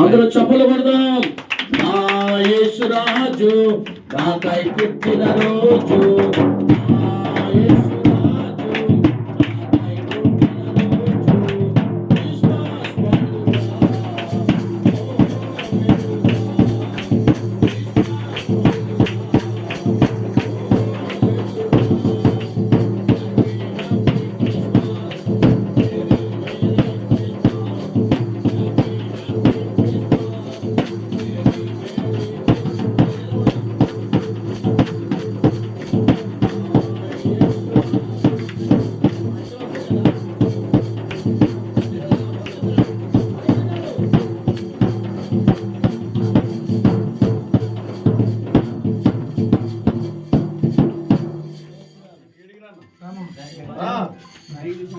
అందరూ చప్పలు పడదాం నా యేసురాజు నాకై పుట్టిన రోజు.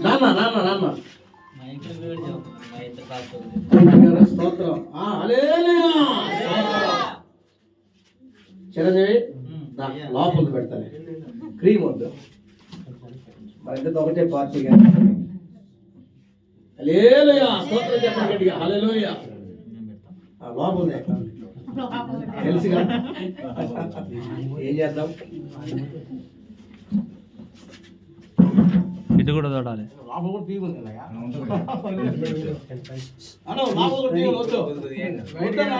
నాన్న నాన్న నాన్న స్తోత్రం. ఆ, హల్లెలూయా. చిరంజీవి లోపల పెడతాను క్రీమ్ వద్దు. ఇద్దరితో ఒకటే పార్టీ హల్లెలూయా. స్తోత్రం చెప్పండి గట్టిగా. హల్లెలూయా. ఆ, లోపల తెలుసుగా. ఏం చేద్దాం? తీగ వద్దు. వద్దన్నా?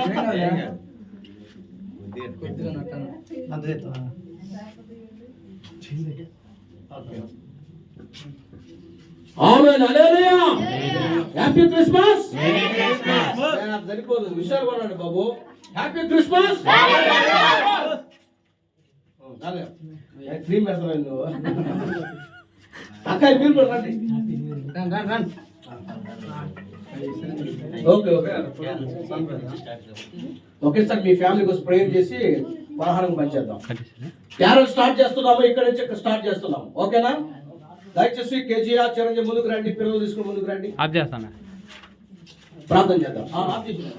Amen hallelujah. Happy Christmas. సరిపోదు. విషయాలు కొనండి బాబు. Happy Christmas. క్రీమ్ నువ్వు? అక్క మీరు కూడా రండి ఓకే ఓకే ఓకే సార్ మీ ఫ్యామిలీ కోసం ప్రేయర్ చేసి పలహారం పంచేద్దాం క్యారల్ స్టార్ట్ చేస్తున్నాము ఇక్కడ నుంచి ఇక్కడ స్టార్ట్ చేస్తున్నాం ఓకేనా దయచేసి కేజీఆర్ చిరంజీవి ముందుకు రండి పిల్లలు తీసుకుని ముందుకు రండి ఆఫ్ చేస్తాను ప్రార్థన చేద్దాం ఆ, ఆఫ్ చేసి రండి.